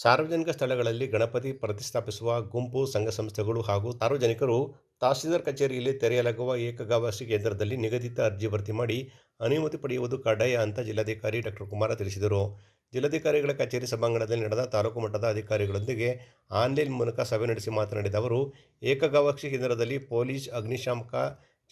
ಸಾರ್ವಜನಿಕ ಸ್ಥಳಗಳಲ್ಲಿ ಗಣಪತಿ ಪ್ರತಿಷ್ಠಾಪಿಸುವ ಗುಂಪು, ಸಂಘ ಸಂಸ್ಥೆಗಳು ಹಾಗೂ ಸಾರ್ವಜನಿಕರು ತಹಸೀಲ್ದಾರ್ ಕಚೇರಿಯಲ್ಲಿ ತೆರೆಯಲಾಗುವ ಏಕಗವಾಸಿ ಕೇಂದ್ರದಲ್ಲಿ ನಿಗದಿತ ಅರ್ಜಿ ಭರ್ತಿ ಮಾಡಿ ಅನುಮತಿ ಪಡೆಯುವುದು ಕಡ್ಡಾಯ ಅಂತ ಜಿಲ್ಲಾಧಿಕಾರಿ ಡಾಕ್ಟರ್ ಕುಮಾರ ತಿಳಿಸಿದರು. ಜಿಲ್ಲಾಧಿಕಾರಿಗಳ ಕಚೇರಿ ಸಭಾಂಗಣದಲ್ಲಿ ನಡೆದ ತಾಲೂಕು ಮಟ್ಟದ ಅಧಿಕಾರಿಗಳೊಂದಿಗೆ ಆನ್ಲೈನ್ ಮೂಲಕ ಸಭೆ ನಡೆಸಿ ಮಾತನಾಡಿದ ಅವರು ಏಕಗವಾಕ್ಷಿ ಕೇಂದ್ರದಲ್ಲಿ ಪೊಲೀಸ್, ಅಗ್ನಿಶಾಮಕ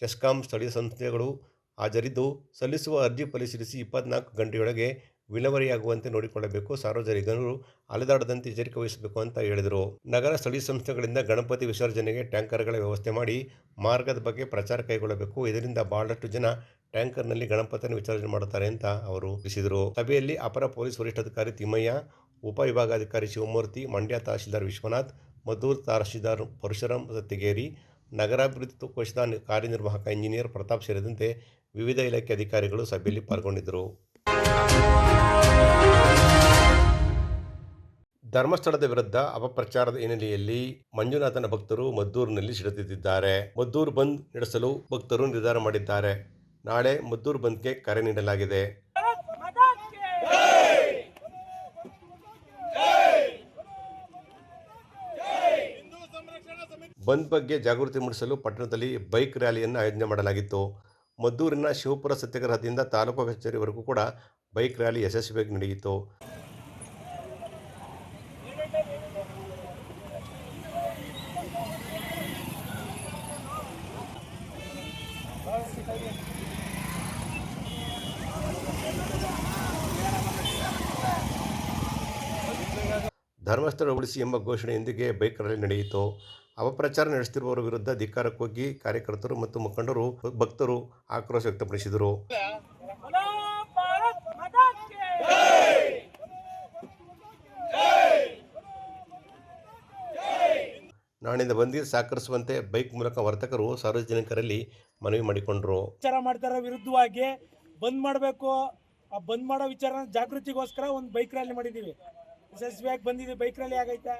ಚೆಸ್ಕಾಂ ಸ್ಥಳೀಯ ಸಂಸ್ಥೆಗಳು ಹಾಜರಿದ್ದು, ಸಲ್ಲಿಸುವ ಅರ್ಜಿ ಪರಿಶೀಲಿಸಿ ಇಪ್ಪತ್ನಾಲ್ಕು ಗಂಟೆಯೊಳಗೆ ವಿಲೇವಾರಿಯಾಗುವಂತೆ ನೋಡಿಕೊಳ್ಳಬೇಕು. ಸಾರ್ವಜನಿಕರು ಅಲೆದಾಡದಂತೆ ಎಚ್ಚರಿಕೆ ವಹಿಸಬೇಕು ಅಂತ ಹೇಳಿದರು. ನಗರ ಸ್ಥಳೀಯ ಸಂಸ್ಥೆಗಳಿಂದ ಗಣಪತಿ ವಿಸರ್ಜನೆಗೆ ಟ್ಯಾಂಕರ್ಗಳ ವ್ಯವಸ್ಥೆ ಮಾಡಿ ಮಾರ್ಗದ ಬಗ್ಗೆ ಪ್ರಚಾರ ಕೈಗೊಳ್ಳಬೇಕು. ಇದರಿಂದ ಬಹಳಷ್ಟು ಜನ ಟ್ಯಾಂಕರ್ನಲ್ಲಿ ಗಣಪತಿಯನ್ನು ವಿಸರ್ಜನೆ ಮಾಡುತ್ತಾರೆ ಅಂತ ಅವರು ತಿಳಿಸಿದರು. ಸಭೆಯಲ್ಲಿ ಅಪರ ಪೊಲೀಸ್ ವರಿಷ್ಠಾಧಿಕಾರಿ ತಿಮ್ಮಯ್ಯ ಉಪವಿಭಾಗಾಧಿಕಾರಿ ಶಿವಮೂರ್ತಿ, ಮಂಡ್ಯ ತಹಶೀಲ್ದಾರ್ ವಿಶ್ವನಾಥ್, ಮದ್ದೂರು ತಹಶೀಲ್ದಾರ್ ಪರಶುರಾಮ್ ದತ್ತಿಗೇರಿ ನಗರಾಭಿವೃದ್ಧಿ ಕೋಶದ ಕಾರ್ಯನಿರ್ವಾಹಕ ಇಂಜಿನಿಯರ್ ಪ್ರತಾಪ್ ಸೇರಿದಂತೆ ವಿವಿಧ ಇಲಾಖೆ ಅಧಿಕಾರಿಗಳು ಸಭೆಯಲ್ಲಿ ಪಾಲ್ಗೊಂಡಿದ್ದರು. ಧರ್ಮಸ್ಥಳದ ವಿರುದ್ಧ ಅಪಪ್ರಚಾರದ ಹಿನ್ನೆಲೆಯಲ್ಲಿ ಮಂಜುನಾಥನ ಭಕ್ತರು ಮದ್ದೂರಿನಲ್ಲಿ ಸಿಡಿದಿದ್ದಾರೆ ಮದ್ದೂರು ಬಂದ್ ನಡೆಸಲು ಭಕ್ತರು ನಿರ್ಧಾರ ಮಾಡಿದ್ದಾರೆ. ನಾಳೆ ಮದ್ದೂರು ಬಂದ್ಗೆ ಕರೆ ನೀಡಲಾಗಿದೆ. ಬಂದ್ ಬಗ್ಗೆ ಜಾಗೃತಿ ಮೂಡಿಸಲು ಪಟ್ಟಣದಲ್ಲಿ ಬೈಕ್ ರ್ಯಾಲಿಯನ್ನು ಆಯೋಜನೆ ಮಾಡಲಾಗಿತ್ತು. ಮದ್ದೂರಿನ ಶಿವಪುರ ಸತ್ಯಾಗ್ರಹದಿಂದ ತಾಲೂಕು ಕಚೇರಿವರೆಗೂ ಕೂಡ ಬೈಕ್ ರ್ಯಾಲಿ ಯಶಸ್ವಿಯಾಗಿ ನಡೆಯಿತು. ಧರ್ಮಸ್ಥಳ ಉಳಿಸಿ ಎಂಬ ಘೋಷಣೆಯೊಂದಿಗೆ ಬೈಕ್ ರ್ಯಾಲಿ ನಡೆಯಿತು. ಅಪಪ್ರಚಾರ ನಡೆಸುತ್ತಿರುವವರ ವಿರುದ್ಧ ಧಿಕ್ಕಾರಕ್ಕೋಗಿ ಕಾರ್ಯಕರ್ತರು ಮತ್ತು ಮುಖಂಡರು, ಭಕ್ತರು ಆಕ್ರೋಶ ವ್ಯಕ್ತಪಡಿಸಿದರು. ನಾಣಿಂದ ಬಂದಿ ಸಹಕರಿಸುವಂತೆ ಬೈಕ್ ಮೂಲಕ ವರ್ತಕರು ಸಾರ್ವಜನಿಕರಲ್ಲಿ ಮನವಿ ಮಾಡಿಕೊಂಡರು. ವಿಚಾರ ಮಾಡ್ತಾರ, ವಿರುದ್ಧವಾಗಿ ಬಂದ್ ಮಾಡಬೇಕು. ಆ ಬಂದ್ ಮಾಡೋ ವಿಚಾರ ಜಾಗೃತಿಗೋಸ್ಕರ ಒಂದು ಬೈಕ್ ರ್ಯಾಲಿ ಮಾಡಿದ್ದೀವಿ ಯಶಸ್ವಿಯಾಗಿ ಬಂದಿದ್ದೀವಿ ಬೈಕ್ ರ್ಯಾಲಿ ಆಗೈತೆ.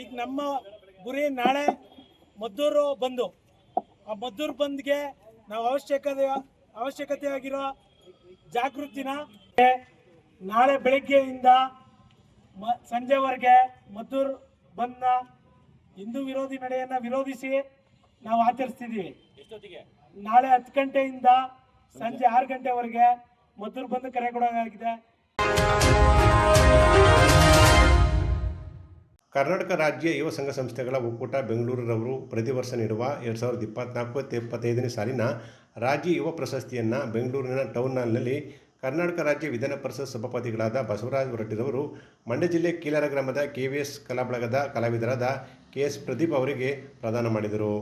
ಈಗ ನಮ್ಮ ಗುರಿ ನಾಳೆ ಮದ್ದೂರು ಬಂದು. ಆ ಮದ್ದೂರು ಬಂದ್ಗೆ ನಾವು ಅವಶ್ಯಕತೆ ಅವಶ್ಯಕತೆಯಾಗಿರೋ ಜಾಗೃತಿನ ನಾಳೆ ಬೆಳಗ್ಗೆಯಿಂದ ಮ ಸಂಜೆವರೆಗೆ ಮದ್ದೂರು ಬಂದ್ನ ಹಿಂದೂ ವಿರೋಧಿ ನಡೆಯನ್ನ ವಿರೋಧಿಸಿ ನಾವು ಆಚರಿಸ್ತಿದ್ದೀವಿ. ನಾಳೆ ಹತ್ತು ಗಂಟೆಯಿಂದ ಸಂಜೆ ಆರು ಗಂಟೆವರೆಗೆ ಮದ್ದೂರು ಬಂದು ಕರೆ ಕೊಡೋದಾಗಿದೆ. ಕರ್ನಾಟಕ ರಾಜ್ಯ ಯುವ ಸಂಘ ಸಂಸ್ಥೆಗಳ ಒಕ್ಕೂಟ ಬೆಂಗಳೂರವರು ಪ್ರತಿ ವರ್ಷ ನೀಡುವ ಎರಡು ಸಾವಿರದ ಇಪ್ಪತ್ನಾಲ್ಕು ಇಪ್ಪತ್ತೈದನೇ ಸಾಲಿನ ರಾಜ್ಯ ಯುವ ಪ್ರಶಸ್ತಿಯನ್ನು ಬೆಂಗಳೂರಿನ ಟೌನ್ ಹಾಲ್ನಲ್ಲಿ ಕರ್ನಾಟಕ ರಾಜ್ಯ ವಿಧಾನ ಪರಿಷತ್ ಸಭಾಪತಿಗಳಾದ ಬಸವರಾಜ ಹೊರಟ್ಟಿರವರು ಮಂಡ್ಯ ಜಿಲ್ಲೆ ಕೀಲಾರ ಗ್ರಾಮದ ಕೆ ವಿ ಎಸ್ ಕಲಾಬಳಗದ ಕಲಾವಿದರಾದ ಕೆ ಎಸ್ ಪ್ರದೀಪ್ ಅವರಿಗೆ ಪ್ರದಾನ ಮಾಡಿದರು.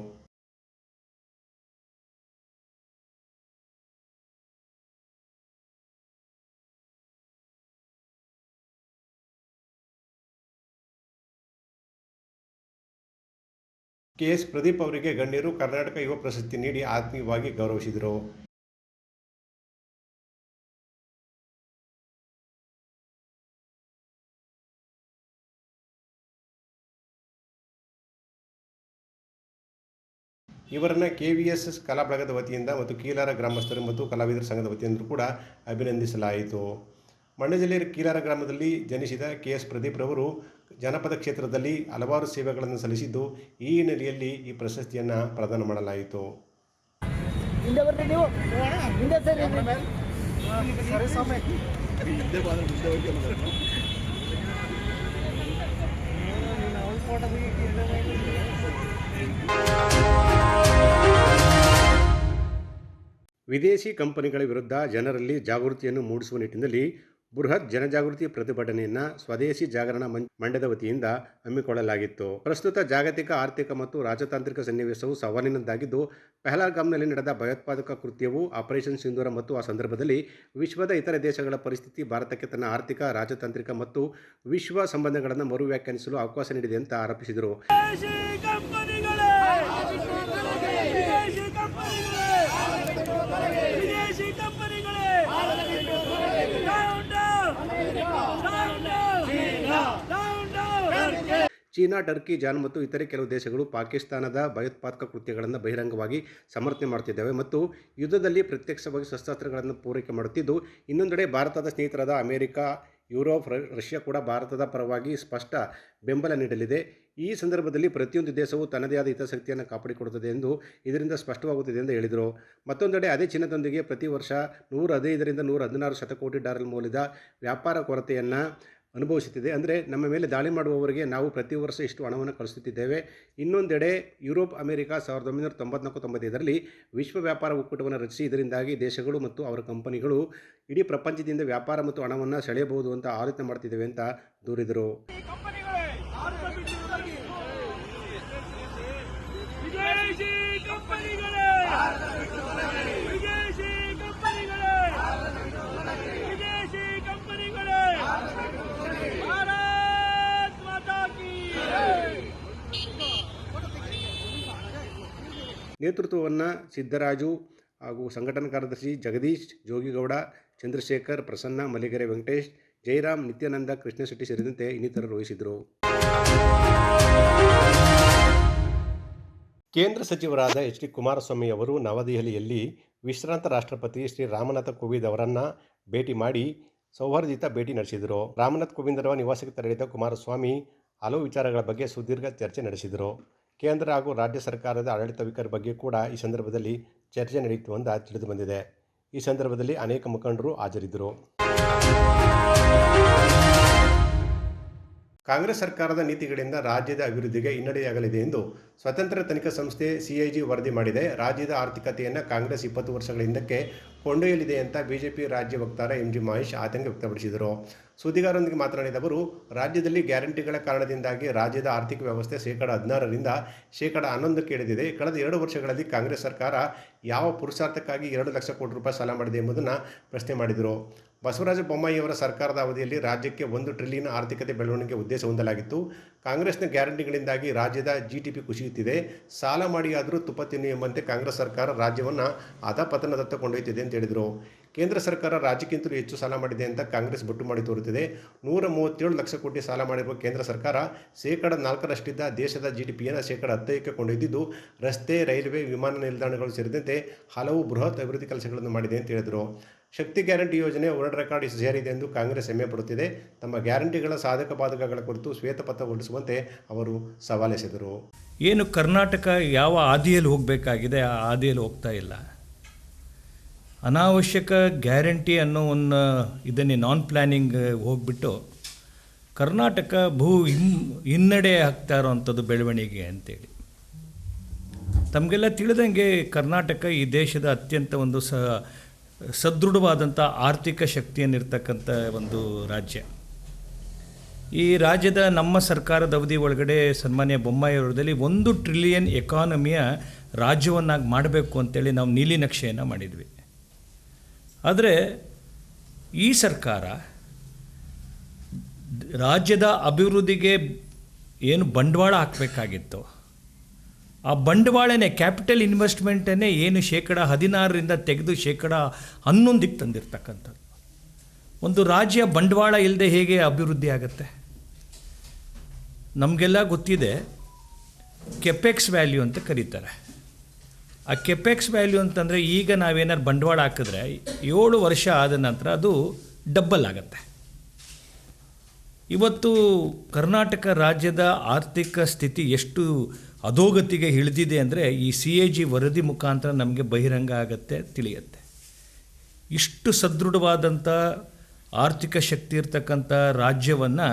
ಕೆ ಎಸ್ ಪ್ರದೀಪ್ ಅವರಿಗೆ ಗಣ್ಯರು ಕರ್ನಾಟಕ ಯುವ ಪ್ರಶಸ್ತಿ ನೀಡಿ ಆತ್ಮೀಯವಾಗಿ ಗೌರವಿಸಿದರು. ಇವರನ್ನು ಕೆ ವಿ ಎಸ್ ಎಸ್ ಕಲಾ ಬಳಗದ ವತಿಯಿಂದ ಮತ್ತು ಕೀಲಾರ ಗ್ರಾಮಸ್ಥರು ಮತ್ತು ಕಲಾವಿದರ ಸಂಘದ ವತಿಯಿಂದ ಕೂಡ ಅಭಿನಂದಿಸಲಾಯಿತು. ಮಂಡ್ಯ ಜಿಲ್ಲೆಯ ಕೀಲಾರ ಗ್ರಾಮದಲ್ಲಿ ಜನಿಸಿದ ಕೆ ಎಸ್ ಪ್ರದೀಪ್ ರವರು ಜನಪದ ಕ್ಷೇತ್ರದಲ್ಲಿ ಹಲವಾರು ಸೇವೆಗಳನ್ನು ಸಲ್ಲಿಸಿದ್ದು ಈ ಹಿನ್ನೆಲೆಯಲ್ಲಿ ಈ ಪ್ರಶಸ್ತಿಯನ್ನು ಪ್ರದಾನ ಮಾಡಲಾಯಿತು. ವಿದೇಶಿ ಕಂಪನಿಗಳ ವಿರುದ್ಧ ಜನರಲ್ಲಿ ಜಾಗೃತಿಯನ್ನು ಮೂಡಿಸುವ ನಿಟ್ಟಿನಲ್ಲಿ ಬೃಹತ್ ಜನಜಾಗೃತಿ ಪ್ರತಿಭಟನೆಯನ್ನು ಸ್ವದೇಶಿ ಜಾಗರಣ ಮಂಡ್ಯದ ವತಿಯಿಂದ ಹಮ್ಮಿಕೊಳ್ಳಲಾಗಿತ್ತು. ಪ್ರಸ್ತುತ ಜಾಗತಿಕ, ಆರ್ಥಿಕ ಮತ್ತು ರಾಜತಾಂತ್ರಿಕ ಸನ್ನಿವೇಶವು ಸವಾಲಿನದ್ದಾಗಿದ್ದು ಪೆಹಲಾಗಾಮ್ನಲ್ಲಿ ನಡೆದ ಭಯೋತ್ಪಾದಕ ಕೃತ್ಯವು ಆಪರೇಷನ್ ಸಿಂಧೂರ ಮತ್ತು ಆ ಸಂದರ್ಭದಲ್ಲಿ ವಿಶ್ವದ ಇತರ ದೇಶಗಳ ಪರಿಸ್ಥಿತಿ, ಭಾರತಕ್ಕೆ ತನ್ನ ಆರ್ಥಿಕ, ರಾಜತಾಂತ್ರಿಕ ಮತ್ತು ವಿಶ್ವ ಸಂಬಂಧಗಳನ್ನು ಮರು ವ್ಯಾಖ್ಯಾನಿಸಲು ಅವಕಾಶ ನೀಡಿದೆ ಅಂತ ಆರೋಪಿಸಿದರು ವಿದೇಶಿ ಕಂಪನಿಗಳೇ ವಿದೇಶಿ ಕಂಪನಿಗಳೇ ವಿದೇಶಿ ಕಂಪನಿಗಳೇ Down, down! Down, down! Down, down! China, Turkey, John ಮತ್ತು ಇತರೆ ಕೆಲವು ದೇಶಗಳು ಪಾಕಿಸ್ತಾನದ ಭಯೋತ್ಪಾದಕ ಕೃತ್ಯಗಳನ್ನು ಬಹಿರಂಗವಾಗಿ ಸಮರ್ಥನೆ ಮಾಡುತ್ತಿದ್ದಾವೆ ಮತ್ತು ಯುದ್ಧದಲ್ಲಿ ಪ್ರತ್ಯಕ್ಷವಾಗಿ ಶಸ್ತ್ರಾಸ್ತ್ರಗಳನ್ನು ಪೂರೈಕೆ ಮಾಡುತ್ತಿದ್ದು, ಇನ್ನೊಂದೆಡೆ ಭಾರತದ ಸ್ನೇಹಿತರಾದ ಅಮೆರಿಕ ಯುರೋಪ್ ರಷ್ಯಾ ಕೂಡ ಭಾರತದ ಪರವಾಗಿ ಸ್ಪಷ್ಟ ಬೆಂಬಲ ನೀಡಲಿದೆ. ಈ ಸಂದರ್ಭದಲ್ಲಿ ಪ್ರತಿಯೊಂದು ದೇಶವು ತನ್ನದೇ ಆದ ಹಿತಾಸಕ್ತಿಯನ್ನು ಕಾಪಾಡಿಕೊಡುತ್ತದೆ ಎಂದು ಇದರಿಂದ ಸ್ಪಷ್ಟವಾಗುತ್ತದೆ ಎಂದು ಹೇಳಿದರು. ಮತ್ತೊಂದೆಡೆ ಅದೇ ಚಿನ್ನದೊಂದಿಗೆ ಪ್ರತಿ ವರ್ಷ ನೂರ ಹದಿನೈದರಿಂದ ನೂರ ಹದಿನಾರು ಶತಕೋಟಿ ಡಾಲರ್ ಮೌಲ್ಯದ ವ್ಯಾಪಾರ ಕೊರತೆಯನ್ನು ಅನುಭವಿಸುತ್ತಿದೆ. ಅಂದರೆ ನಮ್ಮ ಮೇಲೆ ದಾಳಿ ಮಾಡುವವರಿಗೆ ನಾವು ಪ್ರತಿ ವರ್ಷ ಇಷ್ಟು ಹಣವನ್ನು ಕಳಿಸುತ್ತಿದ್ದೇವೆ. ಇನ್ನೊಂದೆಡೆ ಯುರೋಪ್, ಅಮೆರಿಕ ಸಾವಿರದ ಒಂಬೈನೂರ ತೊಂಬತ್ನಾಲ್ಕು ತೊಂಬತ್ತೈದರಲ್ಲಿ ವಿಶ್ವ ವ್ಯಾಪಾರ ಒಕ್ಕೂಟವನ್ನು ರಚಿಸಿ, ಇದರಿಂದಾಗಿ ದೇಶಗಳು ಮತ್ತು ಅವರ ಕಂಪನಿಗಳು ಇಡೀ ಪ್ರಪಂಚದಿಂದ ವ್ಯಾಪಾರ ಮತ್ತು ಹಣವನ್ನು ಸೆಳೆಯಬಹುದು ಅಂತ ಆಲೋಚನೆ ಮಾಡ್ತಿದ್ದೇವೆ ಅಂತ ದೂರಿದರು ವಿದೇಶಿ ಕಂಪನಿಗಳೇ ವಿದೇಶಿ ಕಂಪನಿಗಳೇ ಭಾರತ್ ಮಾತಾ ಕಿ ನೇತೃತ್ವವನ್ನು ಸಿದ್ದರಾಜು ಹಾಗೂ ಸಂಘಟನಾ ಕಾರ್ಯದರ್ಶಿ ಜಗದೀಶ್ ಜೋಗಿಗೌಡ, ಚಂದ್ರಶೇಖರ್ ಪ್ರಸನ್ನ, ಮಲ್ಲಿಗೆರೆ ವೆಂಕಟೇಶ್ ಜಯರಾಮ್ ನಿತ್ಯಾನಂದ ಕೃಷ್ಣಶೆಟ್ಟಿ ಸೇರಿದಂತೆ ಇನ್ನಿತರರು ವಹಿಸಿದರು ಕೇಂದ್ರ ಸಚಿವರಾದ ಎಚ್ ಡಿ ಕುಮಾರಸ್ವಾಮಿ ಅವರು ನವದೆಹಲಿಯಲ್ಲಿ ವಿಶ್ರಾಂತ ರಾಷ್ಟ್ರಪತಿ ಶ್ರೀ ರಾಮನಾಥ ಕೋವಿಂದ್ ಅವರನ್ನು ಭೇಟಿ ಮಾಡಿ ಸೌಹಾರ್ದಿತ ಭೇಟಿ ನಡೆಸಿದರು. ರಾಮನಾಥ್ ಕೋವಿಂದರ ನಿವಾಸಕ್ಕೆ ತೆರಳಿದ ಕುಮಾರಸ್ವಾಮಿ ಹಲವು ವಿಚಾರಗಳ ಬಗ್ಗೆ ಸುದೀರ್ಘ ಚರ್ಚೆ ನಡೆಸಿದರು. ಕೇಂದ್ರ ಹಾಗೂ ರಾಜ್ಯ ಸರ್ಕಾರದ ಆಡಳಿತ ವಿಕರ ಬಗ್ಗೆ ಕೂಡ ಈ ಸಂದರ್ಭದಲ್ಲಿ ಚರ್ಚೆ ನಡೆಯಿತು ಅಂತ ತಿಳಿದು ಬಂದಿದೆ. ಈ ಸಂದರ್ಭದಲ್ಲಿ ಅನೇಕ ಮುಖಂಡರು ಹಾಜರಿದ್ದರು. ಕಾಂಗ್ರೆಸ್ ಸರ್ಕಾರದ ನೀತಿಗಳಿಂದ ರಾಜ್ಯದ ಅಭಿವೃದ್ಧಿಗೆ ಹಿನ್ನಡೆಯಾಗಲಿದೆ ಎಂದು ಸ್ವತಂತ್ರ ತನಿಖಾ ಸಂಸ್ಥೆ ಸಿಐಜಿ ವರದಿ ಮಾಡಿದೆ. ರಾಜ್ಯದ ಆರ್ಥಿಕತೆಯನ್ನು ಕಾಂಗ್ರೆಸ್ ಇಪ್ಪತ್ತು ವರ್ಷಗಳ ಹಿಂದಕ್ಕೆ ಕೊಂಡೊಯ್ಯಲಿದೆ ಅಂತ ಬಿಜೆಪಿ ರಾಜ್ಯ ವಕ್ತಾರ ಎಂ ಜಿ ಮಹೇಶ್ ಆತಂಕ ವ್ಯಕ್ತಪಡಿಸಿದರು. ಸುದ್ದಿಗಾರರೊಂದಿಗೆ ಮಾತನಾಡಿದ ಅವರು, ರಾಜ್ಯದಲ್ಲಿ ಗ್ಯಾರಂಟಿಗಳ ಕಾರಣದಿಂದಾಗಿ ರಾಜ್ಯದ ಆರ್ಥಿಕ ವ್ಯವಸ್ಥೆ ಶೇಕಡ ಹದಿನಾರರಿಂದ ಶೇಕಡ ಹನ್ನೊಂದಕ್ಕೆ ಇಳಿದಿದೆ. ಕಳೆದ ಎರಡು ವರ್ಷಗಳಲ್ಲಿ ಕಾಂಗ್ರೆಸ್ ಸರ್ಕಾರ ಯಾವ ಪುರುಷಾರ್ಥಕ್ಕಾಗಿ ಎರಡು ಲಕ್ಷ ಕೋಟಿ ರೂಪಾಯಿ ಸಾಲ ಮಾಡಿದೆ ಎಂಬುದನ್ನು ಪ್ರಶ್ನೆ ಮಾಡಿದರು. ಬಸವರಾಜ ಬೊಮ್ಮಾಯಿಯವರ ಸರ್ಕಾರದ ಅವಧಿಯಲ್ಲಿ ರಾಜ್ಯಕ್ಕೆ ಒಂದು ಟ್ರಿಲಿಯನ್ ಆರ್ಥಿಕತೆ ಬೆಳವಣಿಗೆ ಉದ್ದೇಶ ಹೊಂದಲಾಗಿತ್ತು. ಕಾಂಗ್ರೆಸ್ನ ಗ್ಯಾರಂಟಿಗಳಿಂದಾಗಿ ರಾಜ್ಯದ ಜಿ ಟಿ ಪಿ ಕುಸಿಯುತ್ತಿದೆ. ಸಾಲ ಮಾಡಿಯಾದರೂ ತುಪ್ಪ ತಿನ್ನು ಎಂಬಂತೆ ಕಾಂಗ್ರೆಸ್ ಸರ್ಕಾರ ರಾಜ್ಯವನ್ನು ಅಧಪತನದತ್ತ ಕೊಂಡೊಯ್ತಿದೆ ಅಂತ ಹೇಳಿದರು. ಕೇಂದ್ರ ಸರ್ಕಾರ ರಾಜ್ಯಕ್ಕಿಂತಲೂ ಹೆಚ್ಚು ಸಾಲ ಮಾಡಿದೆ ಅಂತ ಕಾಂಗ್ರೆಸ್ ಬೊಟ್ಟು ಮಾಡಿ ತೋರುತ್ತಿದೆ. ನೂರ ಮೂವತ್ತೇಳು ಲಕ್ಷ ಕೋಟಿ ಸಾಲ ಮಾಡಿರುವ ಕೇಂದ್ರ ಸರ್ಕಾರ ಶೇಕಡ ನಾಲ್ಕರಷ್ಟಿದ್ದ ದೇಶದ ಜಿ ಡಿ ಪಿಯನ್ನು ಶೇಕಡ ಹತ್ತೈಕ್ಕೆ ಕೊಂಡೊಯ್ದಿದ್ದು, ರಸ್ತೆ, ರೈಲ್ವೆ, ವಿಮಾನ ನಿಲ್ದಾಣಗಳು ಸೇರಿದಂತೆ ಹಲವು ಬೃಹತ್ ಅಭಿವೃದ್ಧಿ ಕೆಲಸಗಳನ್ನು ಮಾಡಿದೆ ಅಂತ ಹೇಳಿದರು. ಶಕ್ತಿ ಗ್ಯಾರಂಟಿ ಯೋಜನೆ ವರ್ಲ್ಡ್ ರೆಕಾರ್ಡ್ ಸೇರಿದೆ ಎಂದು ಕಾಂಗ್ರೆಸ್ ಹೆಮ್ಮೆ ಪಡುತ್ತಿದೆ. ತಮ್ಮ ಗ್ಯಾರಂಟಿಗಳ ಸಾಧಕ ಬಾಧಕಗಳ ಕುರಿತು ಶ್ವೇತಪತ್ರ ಹೊರಡಿಸುವಂತೆ ಅವರು ಸವಾಲೆಸೆದರು. ಏನು ಕರ್ನಾಟಕ ಯಾವ ಹಾದಿಯಲ್ಲಿ ಹೋಗಬೇಕಾಗಿದೆ? ಆ ಹಾದಿಯಲ್ಲಿ ಹೋಗ್ತಾ ಇಲ್ಲ. ಅನಾವಶ್ಯಕ ಗ್ಯಾರಂಟಿ ಅನ್ನೋ ಒಂದು ಇದನ್ನೇ ನಾನ್ ಪ್ಲ್ಯಾನಿಂಗ್ ಹೋಗ್ಬಿಟ್ಟು ಕರ್ನಾಟಕ ಭೂ ಹಿಮ್, ಹಿನ್ನಡೆ ಆಗ್ತಾ ಇರೋವಂಥದ್ದು ಬೆಳವಣಿಗೆ ಅಂತೇಳಿ. ತಮಗೆಲ್ಲ ತಿಳಿದಂಗೆ ಕರ್ನಾಟಕ ಈ ದೇಶದ ಅತ್ಯಂತ ಒಂದು ಸ, ಸದೃಢವಾದಂಥ ಆರ್ಥಿಕ ಶಕ್ತಿಯನ್ನಿರ್ತಕ್ಕಂಥ ಒಂದು ರಾಜ್ಯ. ಈ ರಾಜ್ಯದ ನಮ್ಮ ಸರ್ಕಾರದ ಅವಧಿ ಒಳಗಡೆ ಸನ್ಮಾನ್ಯ ಬೊಮ್ಮಾಯಿ ಅವರದಲ್ಲಿ ಒಂದು ಟ್ರಿಲಿಯನ್ ಎಕಾನಮಿಯ ರಾಜ್ಯವನ್ನಾಗಿ ಮಾಡಬೇಕು ಅಂತೇಳಿ ನಾವು ನೀಲಿ ನಕ್ಷೆಯನ್ನು ಮಾಡಿದ್ವಿ. ಆದರೆ ಈ ಸರ್ಕಾರ ರಾಜ್ಯದ ಅಭಿವೃದ್ಧಿಗೆ ಏನು ಬಂಡವಾಳ ಹಾಕಬೇಕಾಗಿತ್ತು? ಆ ಬಂಡವಾಳನೇ, ಕ್ಯಾಪಿಟಲ್ ಇನ್ವೆಸ್ಟ್ಮೆಂಟನ್ನೇ ಏನು ಶೇಕಡ ಹದಿನಾರರಿಂದ ತೆಗೆದು ಶೇಕಡ ಹನ್ನೊಂದಕ್ಕೆ ತಂದಿರ್ತಕ್ಕಂಥದ್ದು. ಒಂದು ರಾಜ್ಯ ಬಂಡವಾಳ ಇಲ್ಲದೆ ಹೇಗೆ ಅಭಿವೃದ್ಧಿ ಆಗುತ್ತೆ? ನಮಗೆಲ್ಲ ಗೊತ್ತಿದೆ, ಕೆಪೆಕ್ಸ್ ವ್ಯಾಲ್ಯೂ ಅಂತ ಕರೀತಾರೆ. ಆ ಕೆಪೆಕ್ಸ್ ವ್ಯಾಲ್ಯೂ ಅಂತಂದರೆ ಈಗ ನಾವೇನಾದ್ರು ಬಂಡವಾಳ ಹಾಕಿದ್ರೆ ಏಳು ವರ್ಷ ಆದ ನಂತರ ಅದು ಡಬ್ಬಲ್ ಆಗುತ್ತೆ. ಇವತ್ತು ಕರ್ನಾಟಕ ರಾಜ್ಯದ ಆರ್ಥಿಕ ಸ್ಥಿತಿ ಎಷ್ಟು ಅಧೋಗತಿಗೆ ಇಳಿದಿದೆ ಅಂದರೆ ಈ ಸಿ ಎ ಜಿ ವರದಿ ಮುಖಾಂತರ ನಮಗೆ ಬಹಿರಂಗ ಆಗತ್ತೆ, ತಿಳಿಯುತ್ತೆ. ಇಷ್ಟು ಸದೃಢವಾದಂಥ ಆರ್ಥಿಕ ಶಕ್ತಿ ಇರ್ತಕ್ಕಂಥ ರಾಜ್ಯವನ್ನು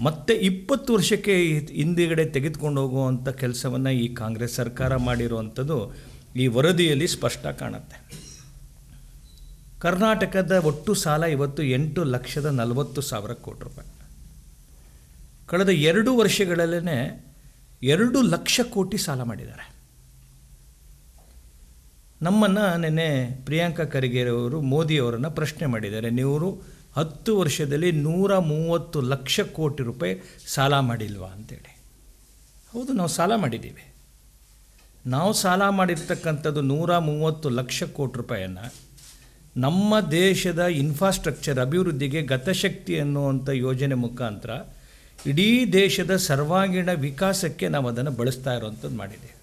ಮತ್ತೆ ಇಪ್ಪತ್ತು ವರ್ಷಕ್ಕೆ ಹಿಂದಿಗಡೆ ತೆಗೆದುಕೊಂಡು ಹೋಗುವಂಥ ಕೆಲಸವನ್ನು ಈ ಕಾಂಗ್ರೆಸ್ ಸರ್ಕಾರ ಮಾಡಿರುವಂಥದ್ದು ಈ ವರದಿಯಲ್ಲಿ ಸ್ಪಷ್ಟ ಕಾಣುತ್ತೆ. ಕರ್ನಾಟಕದ ಒಟ್ಟು ಸಾಲ ಇವತ್ತು ಎಂಟು ಲಕ್ಷದ ನಲವತ್ತು ಸಾವಿರ ಕೋಟಿ ರೂಪಾಯಿ. ಕಳೆದ ಎರಡು ವರ್ಷಗಳಲ್ಲೇ ಎರಡು ಲಕ್ಷ ಕೋಟಿ ಸಾಲ ಮಾಡಿದ್ದಾರೆ. ನಮ್ಮನ್ನು ನಿನ್ನೆ ಪ್ರಿಯಾಂಕಾ ಖರ್ಗೆ ಅವರು ಮೋದಿಯವರನ್ನು ಪ್ರಶ್ನೆ ಮಾಡಿದ್ದಾರೆ. ನೀವು ಹತ್ತು ವರ್ಷದಲ್ಲಿ ನೂರ ಮೂವತ್ತು ಲಕ್ಷ ಕೋಟಿ ರೂಪಾಯಿ ಸಾಲ ಮಾಡಿಲ್ವಾ ಅಂತೇಳಿ. ಹೌದು, ನಾವು ಸಾಲ ಮಾಡಿದ್ದೀವಿ. ನಾವು ಸಾಲ ಮಾಡಿರ್ತಕ್ಕಂಥದ್ದು ನೂರ ಮೂವತ್ತು ಲಕ್ಷ ಕೋಟಿ ರೂಪಾಯಿಯನ್ನು ನಮ್ಮ ದೇಶದ ಇನ್ಫ್ರಾಸ್ಟ್ರಕ್ಚರ್ ಅಭಿವೃದ್ಧಿಗೆ ಗತಶಕ್ತಿ ಅನ್ನುವಂಥ ಯೋಜನೆ ಮುಖಾಂತರ ಇಡೀ ದೇಶದ ಸರ್ವಾಂಗೀಣ ವಿಕಾಸಕ್ಕೆ ನಾವು ಅದನ್ನು ಬಳಸ್ತಾ ಇರೋವಂಥದ್ದು ಮಾಡಿದ್ದೀವಿ.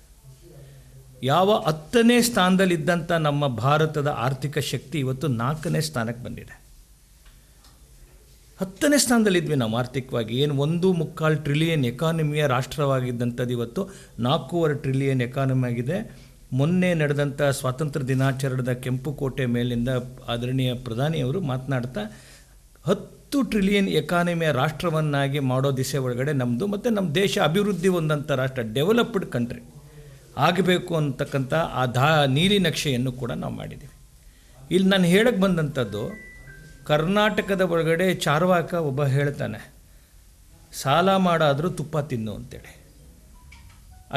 ಯಾವ ಹತ್ತನೇ ಸ್ಥಾನದಲ್ಲಿದ್ದಂಥ ನಮ್ಮ ಭಾರತದ ಆರ್ಥಿಕ ಶಕ್ತಿ ಇವತ್ತು ನಾಲ್ಕನೇ ಸ್ಥಾನಕ್ಕೆ ಬಂದಿದೆ. ಹತ್ತನೇ ಸ್ಥಾನದಲ್ಲಿದ್ವಿ ನಾವು ಆರ್ಥಿಕವಾಗಿ. ಏನು ಒಂದು ಮುಕ್ಕಾಲು ಟ್ರಿಲಿಯನ್ ಎಕಾನಮಿಯ ರಾಷ್ಟ್ರವಾಗಿದ್ದಂಥದ್ದು ಇವತ್ತು ನಾಲ್ಕೂವರೆ ಟ್ರಿಲಿಯನ್ ಎಕಾನಮಿ ಆಗಿದೆ. ಮೊನ್ನೆ ನಡೆದಂಥ ಸ್ವಾತಂತ್ರ್ಯ ದಿನಾಚರಣದ ಕೆಂಪು ಕೋಟೆ ಮೇಲಿಂದ ಆದರಣೀಯ ಪ್ರಧಾನಿಯವರು ಮಾತನಾಡ್ತಾ, ಹತ್ತು ಟ್ರಿಲಿಯನ್ ಎಕಾನಮಿಯ ರಾಷ್ಟ್ರವನ್ನಾಗಿ ಮಾಡೋ ದಿಸೆ ಒಳಗಡೆ ನಮ್ಮದು ಮತ್ತು ನಮ್ಮ ದೇಶ ಅಭಿವೃದ್ಧಿ ಹೊಂದಂಥ ರಾಷ್ಟ್ರ ಡೆವಲಪ್ಡ್ ಕಂಟ್ರಿ ಆಗಬೇಕು ಅಂತಕ್ಕಂಥ ಆ ದಾ ನೀಲಿ ನಕ್ಷೆಯನ್ನು ಕೂಡ ನಾವು ಮಾಡಿದ್ದೀವಿ. ಇಲ್ಲಿ ನಾನು ಹೇಳಕ್ಕೆ ಬಂದಂಥದ್ದು ಕರ್ನಾಟಕದ ಒಳಗಡೆ ಚಾರ್ವಾಕ ಒಬ್ಬ ಹೇಳ್ತಾನೆ, ಸಾಲ ಮಾಡಾದರೂ ತುಪ್ಪ ತಿನ್ನು ಅಂತೇಳಿ.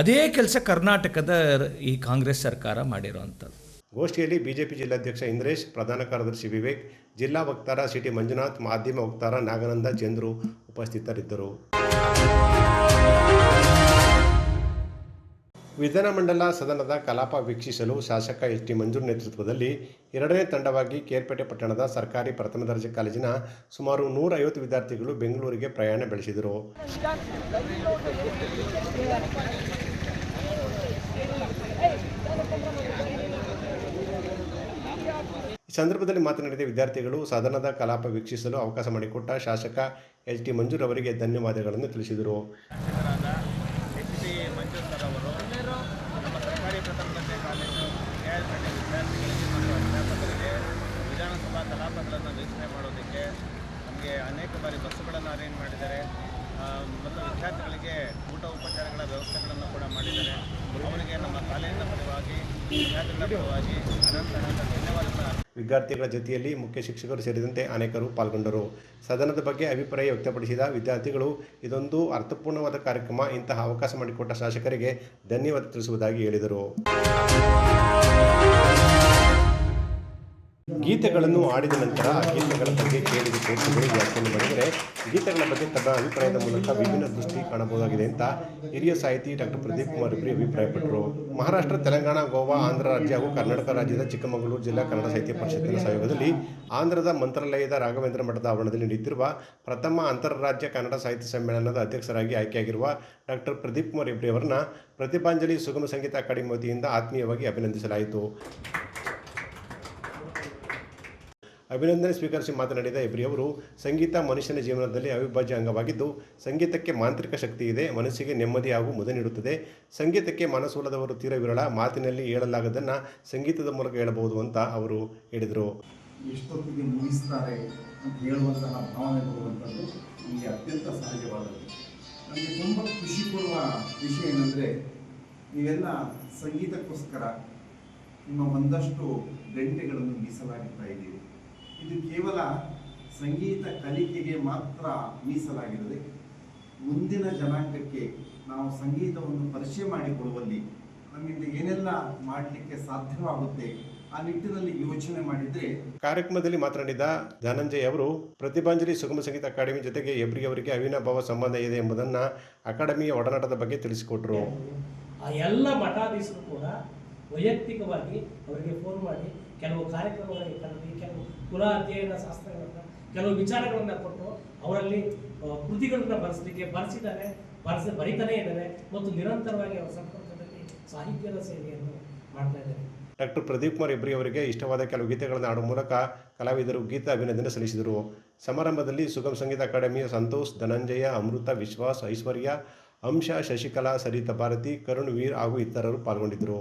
ಅದೇ ಕೆಲಸ ಕರ್ನಾಟಕದ ಈ ಕಾಂಗ್ರೆಸ್ ಸರ್ಕಾರ ಮಾಡಿರೋವಂಥದ್ದು ಗೋಷ್ಠಿಯಲ್ಲಿ ಬಿಜೆಪಿ ಜಿಲ್ಲಾಧ್ಯಕ್ಷ ಇಂದ್ರೇಶ್, ಪ್ರಧಾನ ಕಾರ್ಯದರ್ಶಿ ವಿವೇಕ್, ಜಿಲ್ಲಾ ವಕ್ತಾರ ಸಿಟಿ ಮಂಜುನಾಥ್, ಮಾಧ್ಯಮ ವಕ್ತಾರ ನಾಗಾನಂದ ಚಂದ್ರು ಉಪಸ್ಥಿತರಿದ್ದರು. ವಿಧಾನಮಂಡಲ ಸದನದ ಕಲಾಪ ವೀಕ್ಷಿಸಲು ಶಾಸಕ ಎಸ್ ಟಿ ಮಂಜುರ್ ನೇತೃತ್ವದಲ್ಲಿ ಎರಡನೇ ತಂಡವಾಗಿ ಕೇರ್ಪೇಟೆ ಪಟ್ಟಣದ ಸರ್ಕಾರಿ ಪ್ರಥಮ ದರ್ಜೆ ಕಾಲೇಜಿನ ಸುಮಾರು ನೂರೈವತ್ತು ವಿದ್ಯಾರ್ಥಿಗಳು ಬೆಂಗಳೂರಿಗೆ ಪ್ರಯಾಣ ಬೆಳೆಸಿದರು. ಈ ಸಂದರ್ಭದಲ್ಲಿ ಮಾತನಾಡಿದ ವಿದ್ಯಾರ್ಥಿಗಳು, ಸದನದ ಕಲಾಪ ವೀಕ್ಷಿಸಲು ಅವಕಾಶ ಮಾಡಿಕೊಟ್ಟ ಶಾಸಕ ಎಚ್ ಟಿ ಮಂಜೂರ್ ಅವರಿಗೆ ಧನ್ಯವಾದಗಳನ್ನು ತಿಳಿಸಿದರು ಶಿಕ್ಷಕರಾದ ಎಚ್ ಡಿ ಮಂಜೂರ್ ಸರ್ ಅವರು ನಮ್ಮ ಸರ್ಕಾರಿ ಪ್ರಥಮ ದರ್ಜೆ ಕಾಲೇಜು ಕೆಆರ್ಪೇಟೆ ವಿದ್ಯಾರ್ಥಿಗಳಿಗೆ ಮತ್ತು ಅಧ್ಯಾಪಕರಿಗೆ ವಿಧಾನಸಭಾ ಕಲಾಪಗಳನ್ನು ವೀಕ್ಷಣೆ ಮಾಡೋದಕ್ಕೆ ನಮಗೆ ಅನೇಕ ಬಾರಿ ಬಸ್ಸುಗಳನ್ನು ಅರೇಂಜ್ ಮಾಡಿದ್ದಾರೆ ಆ, ಮತ್ತು ವಿದ್ಯಾರ್ಥಿಗಳಿಗೆ ಊಟ ಉಪಚಾರಗಳ ವ್ಯವಸ್ಥೆಗಳನ್ನು ಕೂಡ ಮಾಡಿದ್ದಾರೆ ಅವರಿಗೆ ನಮ್ಮ ಕಾಲೇಜಿನ ಪರವಾಗಿ ವಿದ್ಯಾರ್ಥಿಗಳ ಜೊತೆಯಲ್ಲಿ ಮುಖ್ಯ ಶಿಕ್ಷಕರು ಸೇರಿದಂತೆ ಅನೇಕರು ಪಾಲ್ಗೊಂಡರು. ಸದನದ ಬಗ್ಗೆ ಅಭಿಪ್ರಾಯ ವ್ಯಕ್ತಪಡಿಸಿದ ವಿದ್ಯಾರ್ಥಿಗಳು, ಇದೊಂದು ಅರ್ಥಪೂರ್ಣವಾದ ಕಾರ್ಯಕ್ರಮ, ಇಂತಹ ಅವಕಾಶ ಮಾಡಿಕೊಟ್ಟ ಶಾಸಕರಿಗೆ ಧನ್ಯವಾದ ತಿಳಿಸುವುದಾಗಿ ಹೇಳಿದರು. ಗೀತೆಗಳನ್ನು ಆಡಿದ ನಂತರ ಆ ಗೀತೆಗಳ ಬಗ್ಗೆ ಕೇಳಿದ ಕೋರ್ಸುಗಳು ವ್ಯಾಖ್ಯಾನ ಮಾಡಿದರೆ ಗೀತೆಗಳ ಬಗ್ಗೆ ತನ್ನ ಅಭಿಪ್ರಾಯದ ಮೂಲಕ ವಿಭಿನ್ನ ದೃಷ್ಟಿ ಕಾಣಬಹುದಾಗಿದೆ ಅಂತ ಹಿರಿಯ ಸಾಹಿತಿ ಡಾಕ್ಟರ್ ಪ್ರದೀಪ್ ಕುಮಾರ್ ಇಬ್ಬರಿ ಅಭಿಪ್ರಾಯಪಟ್ಟರು. ಮಹಾರಾಷ್ಟ್ರ, ತೆಲಂಗಾಣ, ಗೋವಾ, ಆಂಧ್ರ ರಾಜ್ಯ ಹಾಗೂ ಕರ್ನಾಟಕ ರಾಜ್ಯದ ಚಿಕ್ಕಮಗಳೂರು ಜಿಲ್ಲಾ ಕನ್ನಡ ಸಾಹಿತ್ಯ ಪರಿಷತ್ತಿನ ಸಹಯೋಗದಲ್ಲಿ ಆಂಧ್ರದ ಮಂತ್ರಾಲಯದ ರಾಘವೇಂದ್ರ ಮಠದ ಆವರಣದಲ್ಲಿ ನಡೆಯುತ್ತಿರುವ ಪ್ರಥಮ ಅಂತಾರಾಜ್ಯ ಕನ್ನಡ ಸಾಹಿತ್ಯ ಸಮ್ಮೇಳನದ ಅಧ್ಯಕ್ಷರಾಗಿ ಆಯ್ಕೆಯಾಗಿರುವ ಡಾಕ್ಟರ್ ಪ್ರದೀಪ್ ಕುಮಾರ್ ಇಬ್ರಿ ಅವರನ್ನ ಪ್ರತಿಭಾಂಜಲಿ ಸುಗಮ ಸಂಗೀತ ಅಕಾಡೆಮಿ ವತಿಯಿಂದ ಆತ್ಮೀಯವಾಗಿ ಅಭಿನಂದಿಸಲಾಯಿತು. ಅಭಿನಂದನೆ ಸ್ವೀಕರಿಸಿ ಮಾತನಾಡಿದ ಇಬ್ರಿ ಅವರು ಸಂಗೀತ ಮನುಷ್ಯನ ಜೀವನದಲ್ಲಿ ಅವಿಭಾಜ್ಯ ಅಂಗವಾಗಿದ್ದು, ಸಂಗೀತಕ್ಕೆ ಮಾಂತ್ರಿಕ ಶಕ್ತಿ ಇದೆ, ಮನಸ್ಸಿಗೆ ನೆಮ್ಮದಿ ಹಾಗೂ ಮುದ ನೀಡುತ್ತದೆ. ಸಂಗೀತಕ್ಕೆ ಮನಸೋಲದವರು ತೀರ ವಿರಳ, ಮಾತಿನಲ್ಲಿ ಹೇಳಲಾಗದನ್ನು ಸಂಗೀತದ ಮೂಲಕ ಹೇಳಬಹುದು ಅಂತ ಅವರು ಹೇಳಿದರು. ಎಷ್ಟೊತ್ತಿಗೆ ಮುಗಿಸ್ತಾರೆ ಅಂತ ಹೇಳುವಂತಹ ಭಾವನೆ ಬರುವಂಥದ್ದು ನಮಗೆ ಅತ್ಯಂತ ಸಹಜವಾದದ್ದು. ನಮಗೆ ತುಂಬ ಖುಷಿ ಕೊಡುವ ವಿಷಯ ಏನಂದರೆ, ನೀವೆಲ್ಲ ಸಂಗೀತಕ್ಕೋಸ್ಕರ ನಿಮ್ಮ ಒಂದಷ್ಟು ಗಂಟೆಗಳನ್ನು ಮೀಸಲಾಗಿರ್ತಾ ಇದ್ದೀರಿ. ಇದು ಕೇವಲ ಸಂಗೀತ ಕಲಿಕೆಗೆ ಮಾತ್ರ ಮೀಸಲಾಗಿರದೆ ಮುಂದಿನ ಜನಾಂಗಕ್ಕೆ ನಾವು ಸಂಗೀತವನ್ನು ಪರಿಚಯ ಮಾಡಿಕೊಡುವಲ್ಲಿ ನಮ್ಮಿಂದ ಏನೆಲ್ಲ ಮಾಡಲಿಕ್ಕೆ ಸಾಧ್ಯವಾಗುತ್ತೆ ಆ ನಿಟ್ಟಿನಲ್ಲಿ ಯೋಚನೆ ಮಾಡಿದ್ರೆ ಕಾರ್ಯಕ್ರಮದಲ್ಲಿ ಮಾತನಾಡಿದ ಧನಂಜಯ್ ಅವರು ಪ್ರತಿಭಾಂಜಲಿ ಸುಗಮ ಸಂಗೀತ ಅಕಾಡೆಮಿ ಜೊತೆಗೆ ಎಬ್ರಿಗೆ ಅವರಿಗೆ ಅವಿನಾಭಾವ ಸಂಬಂಧ ಇದೆ ಎಂಬುದನ್ನು ಅಕಾಡೆಮಿಯ ಒಡನಾಟದ ಬಗ್ಗೆ ತಿಳಿಸಿಕೊಟ್ರು. ಆ ಎಲ್ಲ ಮಠಾಧೀಶರು ಕೂಡ ವೈಯಕ್ತಿಕವಾಗಿ ಅವರಿಗೆ ಫೋನ್ ಮಾಡಿ ಕೆಲವು ಕಾರ್ಯಕ್ರಮಗಳಿಗೆ ಕರೆದಿ ಕೆಲವು ಪುನಃ ಅಧ್ಯಯನ ಶಾಸ್ತ್ರಗಳನ್ನ, ಕೆಲವು ವಿಚಾರಗಳನ್ನು ಕೊಟ್ಟು ಅವರಲ್ಲಿ ಕೃತಿಗಳನ್ನು ಬರೆಸಲಿಕ್ಕೆ ಬರೆಸಿದ್ದಾರೆ, ಬರೆಸ, ಬರೀತಾನೇ ಇದ್ದಾರೆ, ಮತ್ತು ನಿರಂತರವಾಗಿ ಅವರ ಸಂಪರ್ಕದಲ್ಲಿ ಸಾಹಿತ್ಯದ ಸೇವೆಯನ್ನು ಮಾಡ್ತಾ ಇದ್ದಾರೆ. ಡಾಕ್ಟರ್ ಪ್ರದೀಪ್ ಕುಮಾರ್ ಇಬ್ರಿ ಅವರಿಗೆ ಇಷ್ಟವಾದ ಕೆಲವು ಗೀತೆಗಳನ್ನು ಆಡುವ ಮೂಲಕ ಕಲಾವಿದರು ಗೀತ ಅಭಿನಂದನೆ ಸಲ್ಲಿಸಿದರು. ಸಮಾರಂಭದಲ್ಲಿ ಸುಗಮ ಸಂಗೀತ ಅಕಾಡೆಮಿಯ ಸಂತೋಷ್, ಧನಂಜಯ, ಅಮೃತ, ವಿಶ್ವಾಸ್, ಐಶ್ವರ್ಯ, ಅಂಶ, ಶಶಿಕಲಾ, ಸರಿತಾ ಭಾರತಿ, ಕರುಣ್ ವೀರ್ ಹಾಗೂ ಇತರರು ಪಾಲ್ಗೊಂಡಿದ್ದರು.